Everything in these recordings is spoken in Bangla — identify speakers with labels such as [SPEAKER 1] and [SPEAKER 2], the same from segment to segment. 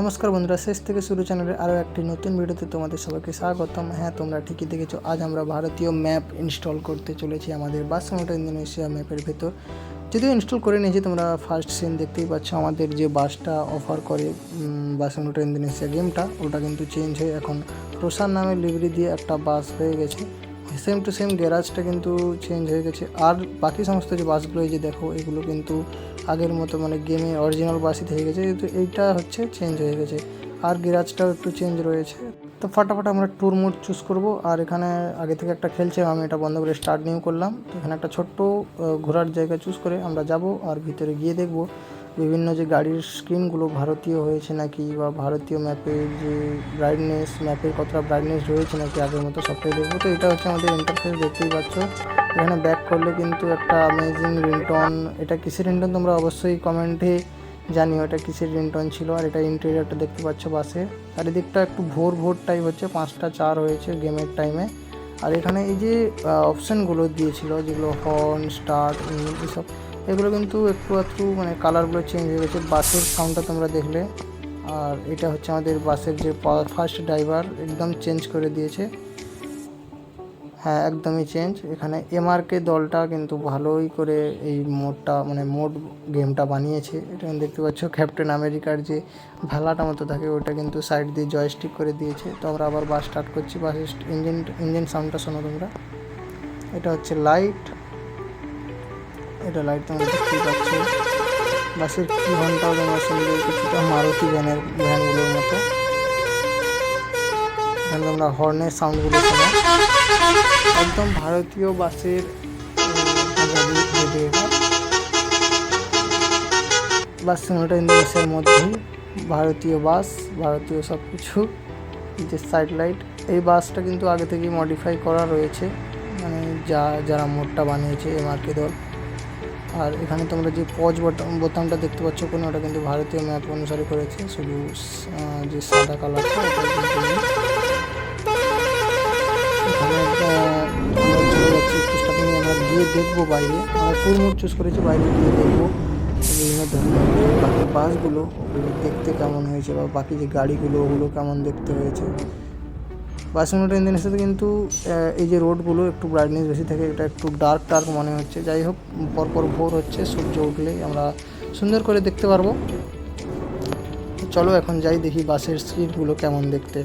[SPEAKER 1] নমস্কার বন্ধুরা, শেষ থেকে শুরু চ্যানেলের আরও একটি নতুন ভিডিওতে তোমাদের সবাইকে স্বাগতম। হ্যাঁ তোমরা ঠিকই দেখেছ, আজ আমরা ভারতীয় ম্যাপ ইনস্টল করতে চলেছি আমাদের বাসমোটা ইন্দোনেশিয়া ম্যাপের ভেতর। যদিও ইনস্টল করে নিয়েছি, তোমরা ফার্স্ট সিন দেখতেই পাচ্ছ আমাদের যে বাসটা অফার করে বাসমোটা ইন্দোনেশিয়া গেমটা, ওটা কিন্তু চেঞ্জ হয়ে এখন রোসান নামে লিভারি দিয়ে একটা বাস হয়ে গেছে। সেম টু সেম গ্যারাজটা কিন্তু চেঞ্জ হয়ে গেছে। আর বাকি সমস্ত যে বাসগুলো, এই যে দেখো, এগুলো কিন্তু আগের মতো মানে গেমে অরিজিনাল বাসই হয়ে গেছে কিন্তু এইটা হচ্ছে চেঞ্জ হয়ে গেছে। আর গিরাজটাও একটু চেঞ্জ রয়েছে। তো ফটাফট আমরা ট্যুর মোড চুজ করব। আর এখানে আগে থেকে একটা খেলছে, আমি এটা বন্ধ করে স্টার্ট নিউ করলাম। এখানে একটা ছোট্ট ঘোরার জায়গা চুজ করে আমরা যাব, আর ভিতরে গিয়ে দেখব। বিভিন্ন যে গাড়ির স্ক্রিনগুলো ভারতীয় হয়েছে নাকি বা ভারতীয় ম্যাপের যে ব্রাইটনেস ম্যাপের কতটা ব্রাইটনেস রয়েছে নাকি আগের মতো সবটাই দেখব। তো এটা হচ্ছে আমাদের ইন্টারফেস দেখতেই পাচ্ছ। এখানে ব্যাক করলে কিন্তু একটা অ্যামেজিং রিংটন এটা কিসের রিংটন তোমরা অবশ্যই কমেন্টে জানিও, এটা কিসের রিংটন ছিল আর এটা ইন্টেরিয়রটা দেখতে পাচ্ছ বাসে আর এদিকটা একটু ভোর ভোর টাইপ হচ্ছে, পাঁচটা চার হয়েছে গেমের টাইমে আর এখানে এই যে অপশানগুলো দিয়েছিল, যেগুলো হর্ন স্টার্ট এসব এগুলো কিন্তু একটু একটু মানে কালারগুলো চেঞ্জ হয়ে গেছে। বাসের সাউন্ডটা তোমরা দেখলে। আর এটা হচ্ছে আমাদের বাসের যে ফার্স্ট ড্রাইভার একদম চেঞ্জ করে দিয়েছে। হ্যাঁ একদমই চেঞ্জ এখানে এমআরকে দলটা কিন্তু ভালোই করে এই মোডটা মানে মোড গেমটা বানিয়েছে। এটা দেখতে পাচ্ছ ক্যাপ্টেন আমেরিকার যে ভেলাটা মতো থাকে, ওটা কিন্তু সাইড দিয়ে জয়স্টিক করে দিয়েছে। তো আমরা আবার বাস স্টার্ট করছি। বাসের ইঞ্জিন ইঞ্জিন সাউন্ডটা শোনো তোমরা। এটা হচ্ছে লাইট এটা লাইট তোমরা দেখতেই পাচ্ছ। বাসের কি ঘন্টাও তোমরা শুনবে কিছুটা মারুতি ভ্যানের ভ্যানগুলোর মতো। এখানে তোমরা হর্নের সাউন্ডগুলো শোনো। একদম ভারতীয় বাসের বাস ইন্দোনেশিয়ার মধ্যেই ভারতীয় বাস, ভারতীয় সব কিছু যে সাইড লাইট এই বাসটা কিন্তু আগে থেকেই মডিফাই করা রয়েছে। মানে যা, যারা মোডটা বানিয়েছে এমআরকে দল আর এখানে তোমরা যে পজ বটন বোতামটা দেখতে পাচ্ছ, কোনো ওটা কিন্তু ভারতীয় ম্যাপ অনুসারে করেছে। শুধু যে সাদা কালারটা আমরা গিয়ে দেখব বাইরে। আমরা টুর মোড চুজ করেছি, বাইরে গিয়ে দেখব। বিভিন্ন ধরনের বাকি বাসগুলো দেখতে কেমন হয়েছে বা বাকি যে গাড়িগুলো, ওগুলো কেমন দেখতে হয়েছে। বাসুনোটা ইন্দোনেশিয়াতে কিন্তু এই যে রোডগুলো একটু ব্রাইটনেস বেশি থাকে, এটা একটু ডার্ক ডার্ক মনে হচ্ছে। যাই হোক, পরপর ভোর হচ্ছে, সূর্য উঠলেই আমরা সুন্দর করে দেখতে পারব। চলো এখন যাই দেখি বাসের সিটগুলো কেমন দেখতে।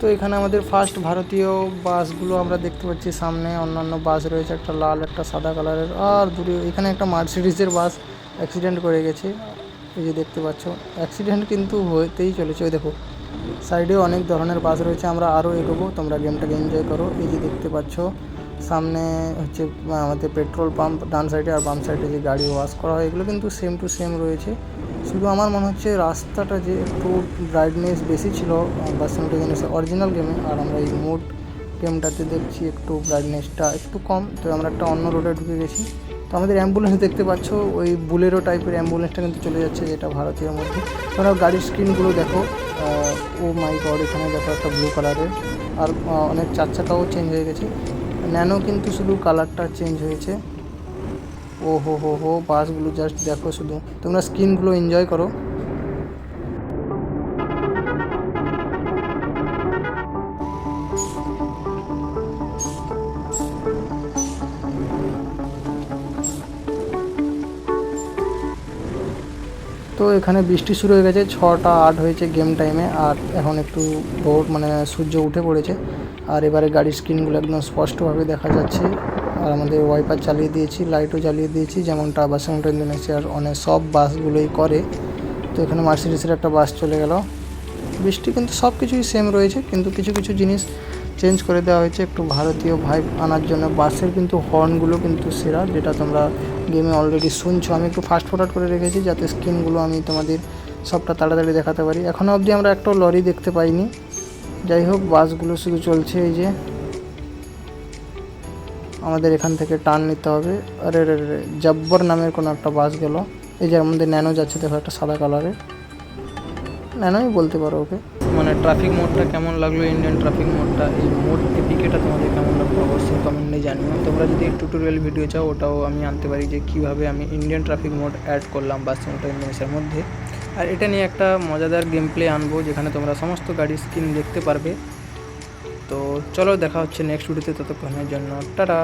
[SPEAKER 1] তো এখানে আমাদের ফার্স্ট ভারতীয় বাসগুলো আমরা দেখতে পাচ্ছি সামনে। অন্যান্য বাস রয়েছে, একটা লাল, একটা সাদা কালারের আর দূরে এখানে একটা মার্সিডিসের বাস অ্যাক্সিডেন্ট করে গেছে। এই যে দেখতে পাচ্ছ অ্যাক্সিডেন্ট কিন্তু হতেই চলেছে। ওই দেখো সাইডেও অনেক ধরনের বাস রয়েছে, আমরা আরও এগোবো, তোমরা গেমটাকে এনজয় করো। এই যে দেখতে পাচ্ছ, সামনে হচ্ছে আমাদের পেট্রোল পাম্প ডান সাইডে আর বাম সাইডে যে গাড়ি ওয়াশ করা হয়, এগুলো কিন্তু সেম টু সেম রয়েছে। শুধু আমার মনে হচ্ছে রাস্তাটা যে একটু ব্রাইটনেস বেশি ছিল বাসেন্ট অরিজিনাল গেমে আর আমরা এই মোড গেমটাতে দেখছি একটু ব্রাইটনেসটা একটু কম। তো আমরা একটা অন্য রোডে ঢুকে গেছি। তো আমাদের অ্যাম্বুলেন্স দেখতে পাচ্ছ, ওই বুলেরো টাইপের অ্যাম্বুলেন্সটা কিন্তু চলে যাচ্ছে যেটা ভারতীয় মধ্যে। তোমরা গাড়ির স্ক্রিনগুলো দেখো ও মাই গড, এখানে দেখো একটা ব্লু কালারের। আর অনেক চার চাকাও চেঞ্জ হয়ে গেছে। ন্যানো কিন্তু শুধু কালারটা চেঞ্জ হয়েছে। ও হো হো হো, বাসগুলো জাস্ট দেখো শুধু। তোমরা স্ক্রিনগুলো এনজয় করো। তো এখানে বৃষ্টি শুরু হয়ে গেছে, ছটা আট হয়েছে গেম টাইমে আর এখন একটু ভোর মানে সূর্য উঠে পড়েছে। আর এবারে গাড়ির স্ক্রিনগুলো একদম স্পষ্টভাবে দেখা যাচ্ছে। আর আমাদের ওয়াইপার চালিয়ে দিয়েছি লাইটও জ্বালিয়ে দিয়েছি, যেমনটা বাসন্ত ইন্দোনেশিয়ার অনেক সব বাসগুলোই করে। তো এখানে মার্সিডিসের একটা বাস চলে গেল। বৃষ্টি কিন্তু সব কিছুই সেম রয়েছে, কিন্তু কিছু কিছু জিনিস চেঞ্জ করে দেওয়া হয়েছে, একটু ভারতীয় ভাইব আনার জন্য। বাসের কিন্তু হর্নগুলো কিন্তু সেরা, যেটা তোমরা গেমে অলরেডি শুনছো। আমি একটু ফাস্ট ফরওয়ার্ড করে রেখেছি, যাতে স্ক্রিনগুলো আমি তোমাদের সবটা তাড়াতাড়ি দেখাতে পারি। এখনও অবধি আমরা একটা লরি দেখতে পাইনি। যাই হোক, বাসগুলো শুধু চলছে এই যে। আমাদের এখান থেকে টার্ন নিতে হবে। আরে রে রে জব্বর নামের কোনো একটা বাস গেল। এই যে আমাদের ন্যানো যাচ্ছে দেখো একটা সাদা কালারের ন্যানোই বলতে পারো ওকে। ট্রাফিক মোডটা কেমন লাগল ইন্ডিয়ান ট্রাফিক মোডটা এই মোড এপিকেটা তোমাদের কেমন লাগল অবশ্যই কমেন্টে জানিও। তোমরা যদি টিউটোরিয়াল ভিডিও চাও, ওটাও আমি আনতে পারি যে কীভাবে আমি ইন্ডিয়ান ট্রাফিক মোড অ্যাড করলাম বাস ইন্ডিয়ান্সের মধ্যে। আর এটা নিয়ে একটা মজাদার গেম প্লে আনব, যেখানে তোমরা সমস্ত গাড়ির স্ক্রিন দেখতে পারবে। তো চলো, দেখা হচ্ছে নেক্সট ভিডিওতে ততক্ষণের জন্য, টাটা!